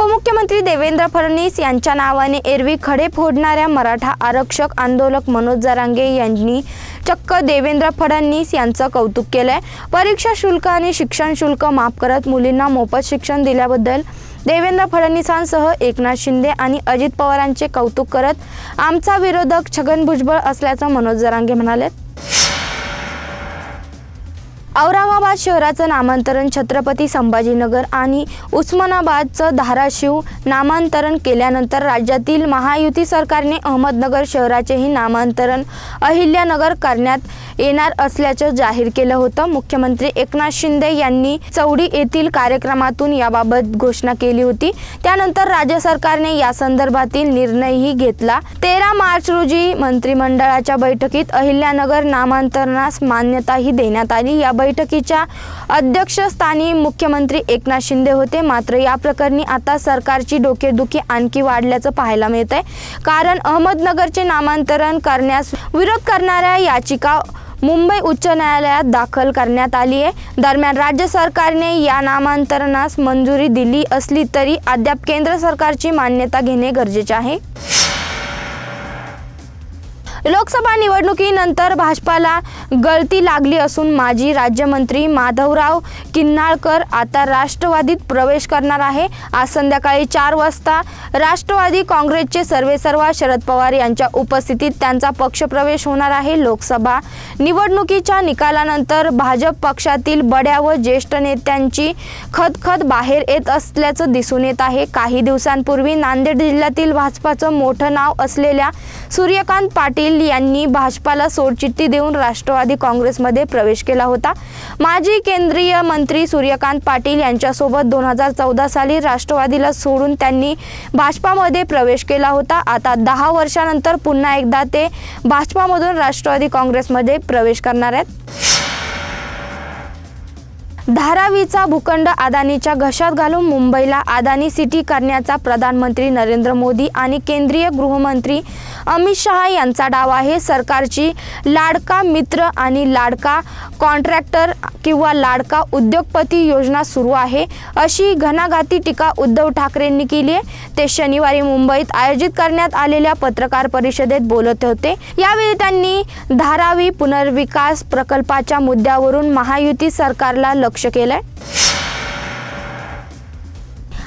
उपमुख्यमंत्री देवेंद्र फडणवीस यांच्या नावाने एरवी खडे फोडणाऱ्या मराठा आरक्षक आंदोलक मनोज जरांगे यांनी चक्क देवेंद्र फडणवीस यांचं कौतुक केलंय. परीक्षा शुल्क आणि शिक्षण शुल्क माफ करत मुलींना मोफत शिक्षण दिल्याबद्दल देवेंद्र फडणवीसांसह एकनाथ शिंदे आणि अजित पवारांचे कौतुक करत आमचा विरोधक छगन भुजबळ असल्याचं मनोज जरांगे म्हणाले. औरंगाबाद शहराचं नामांतरण छत्रपती संभाजीनगर आणि उस्मानाबादचं धाराशिव नामांतरण केल्यानंतर राज्यातील महायुती सरकारने अहमदनगर शहराचेही नामांतरण अहिल्यानगर करण्यात येणार असल्याचं जाहीर केलं होतं. मुख्यमंत्री एकनाथ शिंदे यांनी चौडी येथील कार्यक्रमातून याबाबत घोषणा केली होती. त्यानंतर राज्य सरकारने या संदर्भातील निर्णयही घेतला. तेरा मार्च रोजी मंत्रिमंडळाच्या बैठकीत अहिल्यानगर नामांतरणास मान्यताही देण्यात आली. या बैठकीच्या अध्यक्षस्थानी मुख्यमंत्री एकनाथ शिंदे होते. मात्र या प्रकरणी आता सरकारची डोकेदुखी आणखी वाढल्याचं पाहायला मिळत आहे कारण अहमदनगरचे नामांतरण करण्यास विरोध करणाऱ्या याचिका मुंबई उच्च न्यायालयात दाखल करण्यात आली आहे. दरम्यान राज्य सरकारने या नामांतरणास मंजुरी दिली असली तरी अद्याप केंद्र सरकारची मान्यता घेणे गरजेचे आहे. लोकसभा निवडणुकीनंतर भाजपाला गळती लागली असून माजी राज्यमंत्री माधवराव किन्नाळकर आता राष्ट्रवादीत प्रवेश करणार आहे. आज संध्याकाळी चार वाजता राष्ट्रवादी काँग्रेसचे सर्वेसर्वा शरद पवार यांच्या उपस्थितीत त्यांचा पक्षप्रवेश होणार आहे. लोकसभा निवडणुकीच्या निकालानंतर भाजप पक्षातील बड्या व ज्येष्ठ नेत्यांची खदखद बाहेर येत असल्याचं दिसून येत आहे. काही दिवसांपूर्वी नांदेड जिल्ह्यातील भाजपाचं मोठं नाव असलेल्या सूर्यकांत पाटील यांनी भाजपाला सोडचिठ्ठी देऊन राष्ट्रवादी काँग्रेसमध्ये प्रवेश केला होता. माजी केंद्रीय मंत्री सूर्यकांत पाटील यांच्यासोबत दोन हजार चौदा साली राष्ट्रवादीला सोडून त्यांनी भाजपामध्ये प्रवेश केला होता. आता दहा वर्षानंतर पुन्हा एकदा ते भाजपामधून राष्ट्रवादी काँग्रेसमध्ये प्रवेश करणार आहेत. धारावीचा भूखंड अदानीच्या घशात घालून मुंबईला अदानी सिटी करण्याचा प्रधानमंत्री नरेंद्र मोदी आणि केंद्रीय गृहमंत्री अमित शहा यांचा डाव आहे. सरकारची लाडका मित्र आणि लाडका कॉन्ट्रॅक्टर किंवा लाडका उद्योगपती योजना सुरू आहे. अशी घणाघाती टीका उद्धव ठाकरेंनी केली आहे. ते शनिवारी मुंबईत आयोजित करण्यात आलेल्या पत्रकार परिषदेत बोलत होते. यावेळी त्यांनी धारावी पुनर्विकास प्रकल्पाच्या मुद्द्यावरून महायुती सरकारला लक्ष केलंय?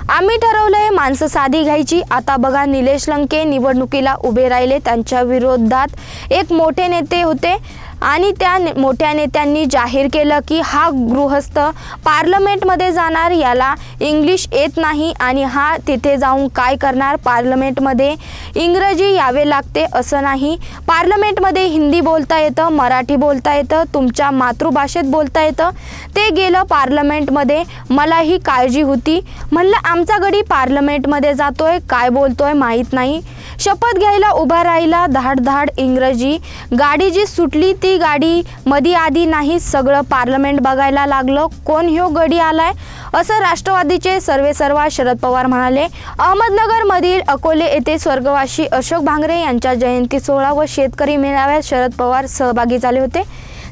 आम्ही ठरवलंय माणसं साधी घ्यायची. आता बघा निलेश लंके निवडणुकीला उभे राहिले. त्यांच्या विरोधात एक मोठे नेते होते. आणि त्या ने- मोठ्या नेत्यांनी जाहीर केलं की हा गृहस्थ पार्लमेंटमध्ये जाणार याला इंग्लिश येत नाही आणि हा तिथे जाऊन काय करणार? पार्लमेंटमध्ये इंग्रजी यावे लागते असं नाही. पार्लमेंटमध्ये हिंदी बोलता येतं मराठी बोलता येतं तुमच्या मातृभाषेत बोलता येतं. ते गेलं पार्लमेंटमध्ये मलाही काळजी होती. म्हणलं आमचा गडी पार्लमेंटमध्ये जातोय काय बोलतोय माहीत नाही. शपथ घ्यायला उभा राहिला धाड धाड इंग्रजी. गाडी जी सुटली ती गाडी मधी आधी नाही सगळं पार्लमेंट बघायला लागलं. कोण ह्यो गडी आलाय? असं राष्ट्रवादीचे सर्वेसर्वा शरद पवार म्हणाले अहमदनगरमधील अकोले येथे स्वर्गवासी अशोक भांगरे यांच्या जयंती सोहळा व शेतकरी मेळाव्यात शरद पवार सहभागी झाले होते.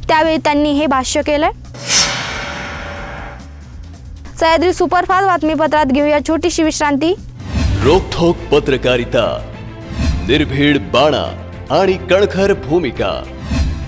त्यावेळी त्यांनी हे भाष्य केलंय. सह्याद्री सुपरफास्ट बातमीपत्रात घेऊया छोटीशी विश्रांती. रोखोक पत्रकारिता निर्भीड बाणा आणि कणखर भूमिका.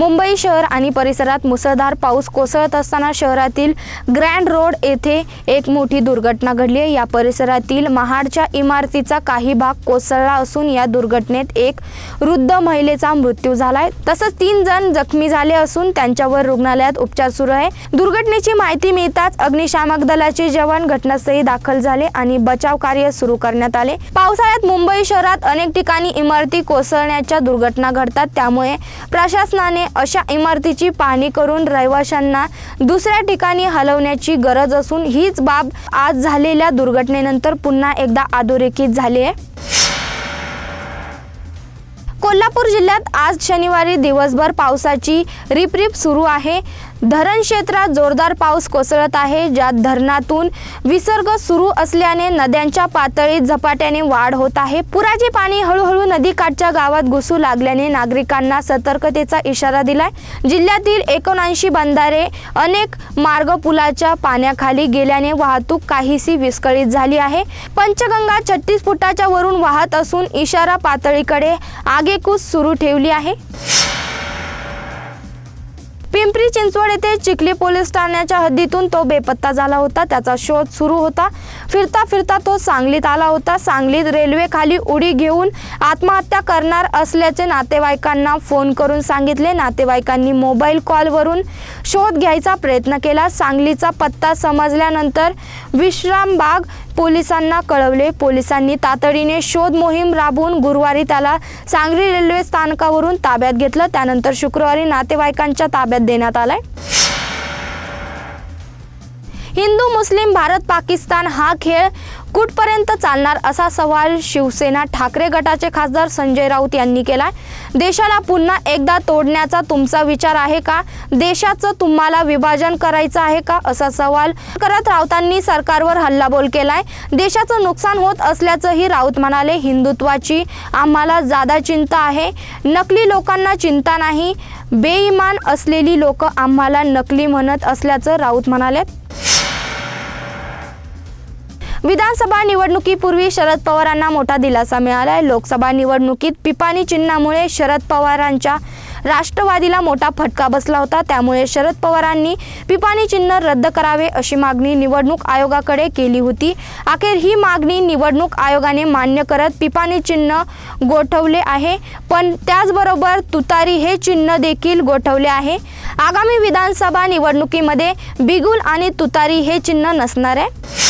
मुंबई शहर आणि परिसरात मुसळधार पाऊस कोसळत असताना शहरातील ग्रँड रोड येथे एक मोठी दुर्घटना घडली आहे. या परिसरातील महाडच्या इमारतीचा काही भाग कोसळला असून या दुर्घटनेत एक वृद्ध महिलेचा मृत्यू झालाय. तसंच तीन जण जखमी झाले असून त्यांच्यावर रुग्णालयात उपचार सुरू आहे. दुर्घटनेची माहिती मिळताच अग्निशामक दलाचे जवान घटनास्थळी दाखल झाले आणि बचाव कार्य सुरू करण्यात आले. पावसाळ्यात मुंबई शहरात अनेक ठिकाणी इमारती कोसळण्याच्या दुर्घटना घडतात. त्यामुळे प्रशासनाने अशा इमारतीची पाहणी करून रहिवाशांना दुसऱ्या ठिकाणी हलवण्याची गरज असून हीच बाब आज झालेल्या दुर्घटनेनंतर पुन्हा एकदा अधोरेखित झाली आहे. कोल्हापूर जिल्ह्यात आज शनिवारी दिवसभर पावसाची रिपरिप सुरू आहे. धरण क्षेत्रात जोरदार पाऊस कोसळत आहे ज्यात धरणातून विसर्ग सुरू असल्याने नद्यांच्या पातळीत झपाट्याने वाढ होत आहे. पुराचे पाणी हळूहळू नदीकाठच्या गावात घुसू लागल्याने नागरिकांना सतर्कतेचा इशारा दिलाय. जिल्ह्यातील एकोणऐंशी बंधारे अनेक मार्ग पुलाच्या पाण्याखाली गेल्याने वाहतूक काहीशी विस्कळीत झाली आहे. पंचगंगा छत्तीस फुटाच्या वरून वाहत असून इशारा पातळीकडे आगेकूच सुरू ठेवली आहे. पिंपरी चिंचवड येथे चिखली पोलीस ठाण्याच्या हद्दीतून तो बेपत्ता झाला होता. त्याचा शोध सुरू होता. फिरता फिरता तो सांगलीत आला होता. सांगलीत रेल्वे खाली उडी घेऊन आत्महत्या करणार असल्याचे नातेवाईकांना फोन करून सांगितले. नातेवाईकांनी मोबाईल कॉलवरून शोध घ्यायचा प्रयत्न केला. सांगलीचा पत्ता समजल्यानंतर विश्रामबाग पोलिसांना कळवले. पोलिसांनी तातडीने शोध मोहीम राबवून गुरुवारी त्याला सांगली रेल्वे स्थानकावरून ताब्यात घेतलं. त्यानंतर शुक्रवारी नातेवाईकांच्या ताब्यात देण्यात आलाय. हिंदू मुस्लिम भारत पाकिस्तान हा खेळ कुठपर्यंत चालणार असा सवाल शिवसेना ठाकरे गटाचे खासदार संजय राऊत यांनी केलाय. देशाला पुन्हा एकदा तोडण्याचा तुमचा विचार आहे का? देशाचं तुम्हाला विभाजन करायचं आहे का? असा सवाल करत राऊतांनी सरकारवर हल्लाबोल केलाय. देशाचं नुकसान होत असल्याचंही राऊत म्हणाले. हिंदुत्वाची आम्हाला जादा चिंता आहे. नकली लोकांना चिंता नाही. बेईमान असलेली लोक आम्हाला नकली म्हणत असल्याचं राऊत म्हणाले. विधानसभा निवडणुकीपूर्वी शरद पवारांना मोठा दिलासा मिळाला आहे लोकसभा निवडणुकीत पिपाणी चिन्हामुळे शरद पवारांच्या राष्ट्रवादीला मोठा फटका बसला होता. त्यामुळे शरद पवारांनी पिपाणी चिन्ह रद्द करावे अशी मागणी निवडणूक आयोगाकडे केली होती. अखेर ही मागणी निवडणूक आयोगाने मान्य करत पिपाणी चिन्ह गोठवले आहे. पण त्याचबरोबर तुतारी हे चिन्ह देखील गोठवले आहे. आगामी विधानसभा निवडणुकीमध्ये बिगुल आणि तुतारी हे चिन्ह नसणार आहे.